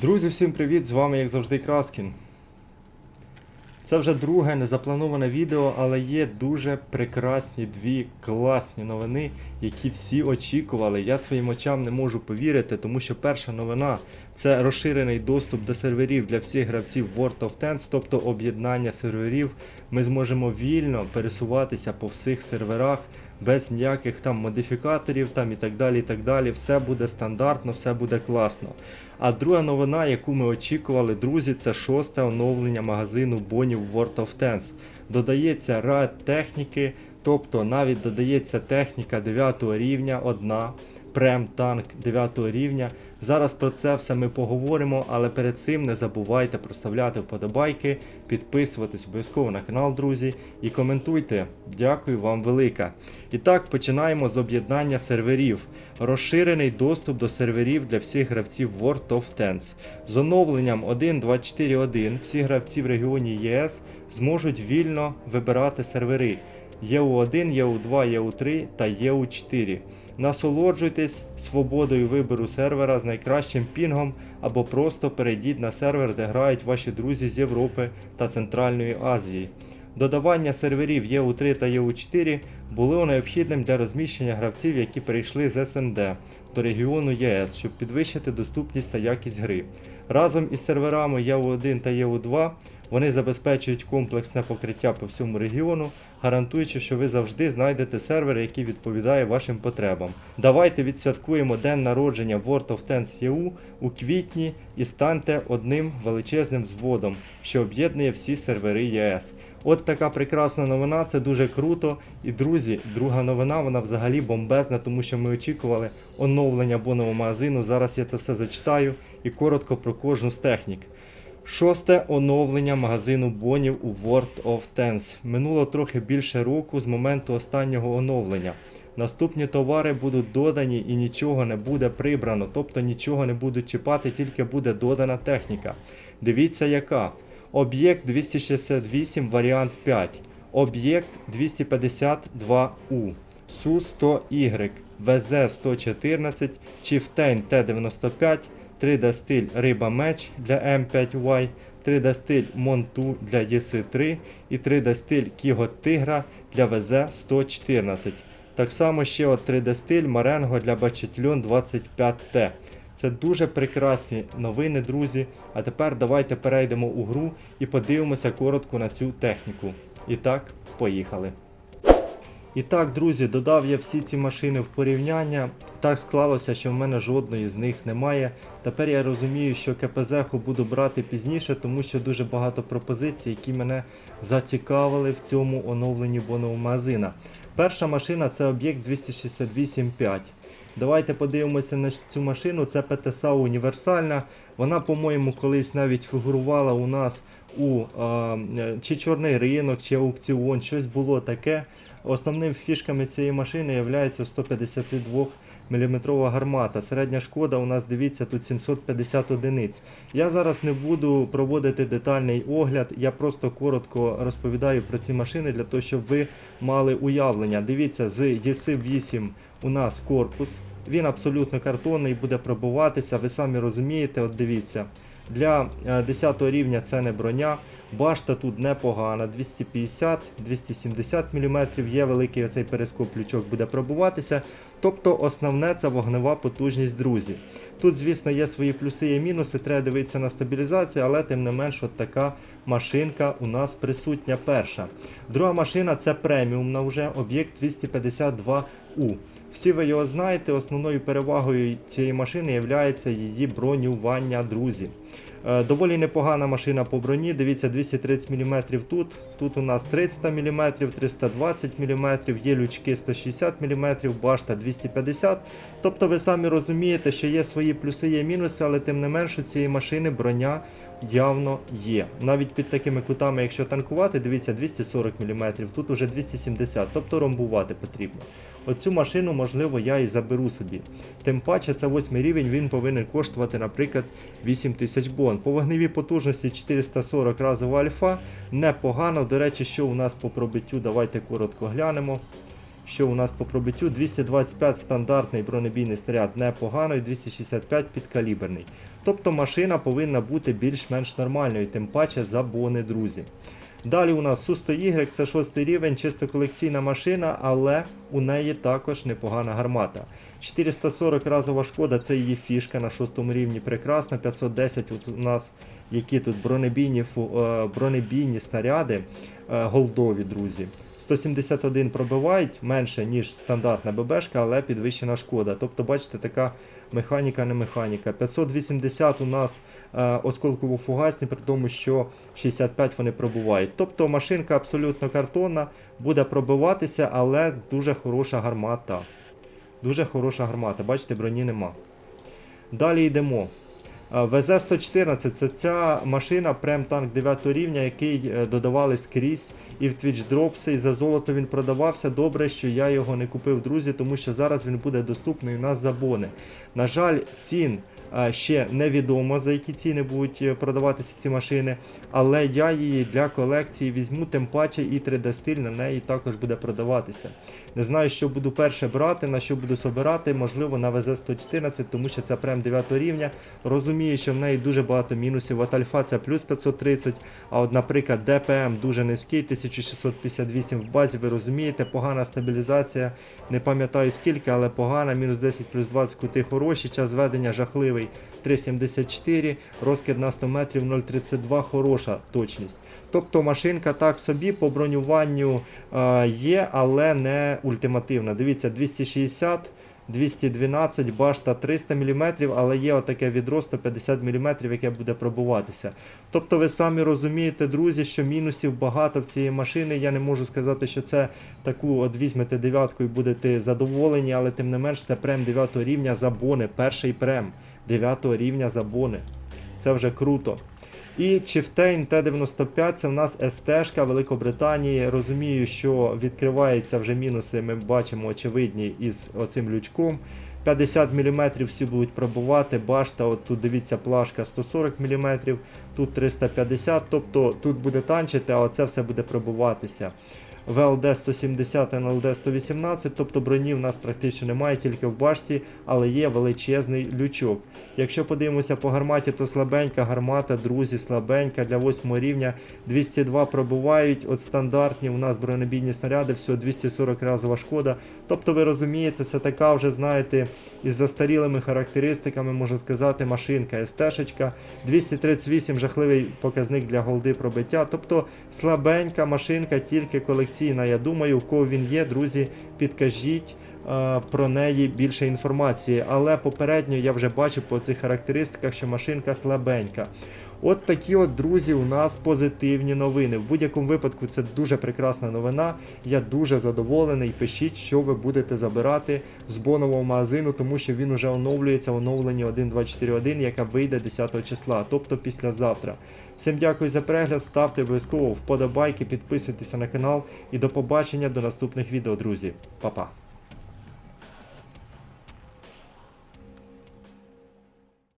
Друзі, всім привіт! З вами, як завжди, Краскін. Це вже друге незаплановане відео, але є дуже прекрасні дві класні новини, які всі очікували. Я своїм очам не можу повірити, тому що перша новина це розширений доступ до серверів для всіх гравців World of Tanks, тобто об'єднання серверів. Ми зможемо вільно пересуватися по всіх серверах без ніяких там модифікаторів там і так далі. і так далі. Все буде стандартно, все буде класно. А друга новина, яку ми очікували, друзі, це шосте оновлення магазину бонів World of Tanks. Додається рад техніки, тобто навіть додається техніка 9 рівня, одна. Прем танк 9 рівня. Зараз про це все ми поговоримо, але перед цим не забувайте проставляти вподобайки, підписуватись обов'язково на канал, друзі, і коментуйте. Дякую вам велике. І так, починаємо з об'єднання серверів. Розширений доступ до серверів для всіх гравців World of Tanks. З оновленням 1.24.1 всі гравці в регіоні ЄС зможуть вільно вибирати сервери. ЄУ1, ЄУ2, ЄУ3 та ЄУ4. Насолоджуйтесь свободою вибору сервера з найкращим пінгом або просто перейдіть на сервер, де грають ваші друзі з Європи та Центральної Азії. Додавання серверів ЄУ3 та ЄУ4 було необхідним для розміщення гравців, які перейшли з СНД до регіону ЄС, щоб підвищити доступність та якість гри. Разом із серверами ЄУ1 та ЄУ2 вони забезпечують комплексне покриття по всьому регіону, гарантуючи, що ви завжди знайдете сервер, який відповідає вашим потребам. Давайте відсвяткуємо день народження World of Tanks EU у квітні і станьте одним величезним взводом, що об'єднує всі сервери ЄС. От така прекрасна новина, це дуже круто. І друзі, друга новина, вона взагалі бомбезна, тому що ми очікували оновлення бонового магазину. Зараз я це все зачитаю і коротко про кожну з технік. Шосте оновлення магазину бонів у World of Tanks. Минуло трохи більше року з моменту останнього оновлення. Наступні товари будуть додані і нічого не буде прибрано, тобто нічого не будуть чіпати, тільки буде додана техніка. Дивіться яка. Об'єкт 268 варіант 5. Об'єкт 252У. Су-100Y, ВЗ-114, Chieftain Т-95, 3D стиль Риба Меч для М5Y, 3D стиль Монту для ЄС3 і 3D стиль Кігот Тигра для ВЗ-114. Так само ще от 3D стиль Маренго для Бачетльон 25Т. Це дуже прекрасні новини, друзі. А тепер давайте перейдемо у гру і подивимося коротко на цю техніку. І так, поїхали. І так, друзі, додав я всі ці машини в порівняння. Так склалося, що в мене жодної з них немає. Тепер я розумію, що КПЗ буду брати пізніше, тому що дуже багато пропозицій, які мене зацікавили в цьому оновленні бонового магазина. Перша машина це об'єкт 268.5. Давайте подивимося на цю машину. Це ПТСА універсальна. Вона, по-моєму, колись навіть фігурувала у нас у е, чи чорний ринок, чи аукціон, щось було таке. Основними фішками цієї машини є 152 мм гармата. Середня шкода у нас, дивіться, тут 750 одиниць. Я зараз не буду проводити детальний огляд, я просто коротко розповідаю про ці машини для того, щоб ви мали уявлення. Дивіться, з ЄС-8 у нас корпус. Він абсолютно картонний, буде пробуватися, ви самі розумієте, от дивіться. Для 10 рівня це не броня. Башта тут непогана, 250-270 мм, є великий оцей перископ лючок буде пробуватися. Тобто основне це вогнева потужність, друзі. Тут, звісно, є свої плюси і мінуси, треба дивитися на стабілізацію, але тим не менш от така машинка у нас присутня перша. Друга машина це преміумна вже, об'єкт 252У. Всі ви його знаєте, основною перевагою цієї машини є її бронювання, друзі. Е, Доволі непогана машина по броні. Дивіться, 230 мм тут. Тут у нас 300 мм, 320 мм, є лючки 160 мм, башта 250 Тобто ви самі розумієте, що є свої плюси, є мінуси, але тим не менш у цієї машини броня явно є. Навіть під такими кутами, якщо танкувати, дивіться 240 мм, тут уже 270 тобто ромбувати потрібно. Оцю машину, можливо, я і заберу собі. Тим паче, це 8 рівень, він повинен коштувати, наприклад, 8000 бон. По вогневій потужності 440 разова альфа. Непогано. До речі, що у нас по пробиттю, давайте коротко глянемо. Що у нас по пробиттю 225 стандартний бронебійний снаряд непогано і 265 підкаліберний. Тобто машина повинна бути більш-менш нормальною, тим паче за бони, друзі. Далі у нас Су-100Y, це шостий рівень, чисто колекційна машина, але у неї також непогана гармата. 440 разова шкода, це її фішка на шостому рівні, прекрасно. 510 от у нас які тут бронебійні, е, бронебійні снаряди е, голдові, друзі. 171 пробивають менше, ніж стандартна ББшка, але підвищена шкода. Тобто, бачите, така механіка, не механіка. 580 у нас е, осколково-фугасні, при тому, що 65 вони пробувають. Тобто машинка абсолютно картонна, буде пробиватися, але дуже хороша гармата. Дуже хороша гармата. Бачите, броні нема. Далі йдемо. Е, ВЗ-114 це ця машина, прем танк 9 рівня, який е, додавали скрізь і в Twitch Drops, і за золото він продавався. Добре, що я його не купив, друзі, тому що зараз він буде доступний у нас за бони. На жаль, цін ще невідомо, за які ціни будуть е, продаватися ці машини, але я її для колекції візьму, тим паче і 3D стиль на неї також буде продаватися. Не знаю, що буду перше брати, на що буду собирати, можливо, на ВЗ-114, тому що це прем 9 рівня. Розумію, що в неї дуже багато мінусів. От альфа це плюс 530, а от, наприклад, ДПМ дуже низький, 1658 в базі, ви розумієте, погана стабілізація. Не пам'ятаю скільки, але погана, мінус 10 плюс 20 кути хороші, час ведення жахливий 3,74, розкид на 100 метрів 0,32, хороша точність. Тобто машинка так собі по бронюванню е, є, але не ультимативна. Дивіться, 260. 212, башта 300 мм, але є отаке відро 150 мм, яке буде пробуватися. Тобто ви самі розумієте, друзі, що мінусів багато в цієї машини. Я не можу сказати, що це таку от візьмете дев'ятку і будете задоволені, але тим не менш це прем 9 рівня забони, перший прем 9 рівня забони. Це вже круто. І Chieftain T95 це в нас СТ-шка Великобританії. Розумію, що відкриваються вже мінуси, ми бачимо очевидні із оцим лючком. 50 мм всі будуть пробувати, башта, от тут дивіться, плашка 140 мм, тут 350 тобто тут буде танчити, а оце все буде пробуватися. ВЛД 170 НЛД 118, тобто броні в нас практично немає, тільки в башті, але є величезний лючок. Якщо подивимося по гарматі, то слабенька гармата, друзі, слабенька для 8 рівня. 202 пробувають, от стандартні у нас бронебійні снаряди, всього 240 разова шкода. Тобто ви розумієте, це така вже, знаєте, із застарілими характеристиками, можна сказати, машинка СТ-шечка. 238 жахливий показник для голди пробиття. Тобто слабенька машинка, тільки колекційна. Я думаю, у кого він є, друзі, підкажіть. е, Про неї більше інформації, але попередньо я вже бачив по цих характеристиках, що машинка слабенька. От такі от, друзі, у нас позитивні новини. В будь-якому випадку це дуже прекрасна новина. Я дуже задоволений. Пишіть, що ви будете забирати з бонового магазину, тому що він уже оновлюється в оновленні 1.241, яка вийде 10 числа, тобто післязавтра. Всім дякую за перегляд, ставте обов'язково вподобайки, підписуйтеся на канал і до побачення до наступних відео, друзі. Па-па.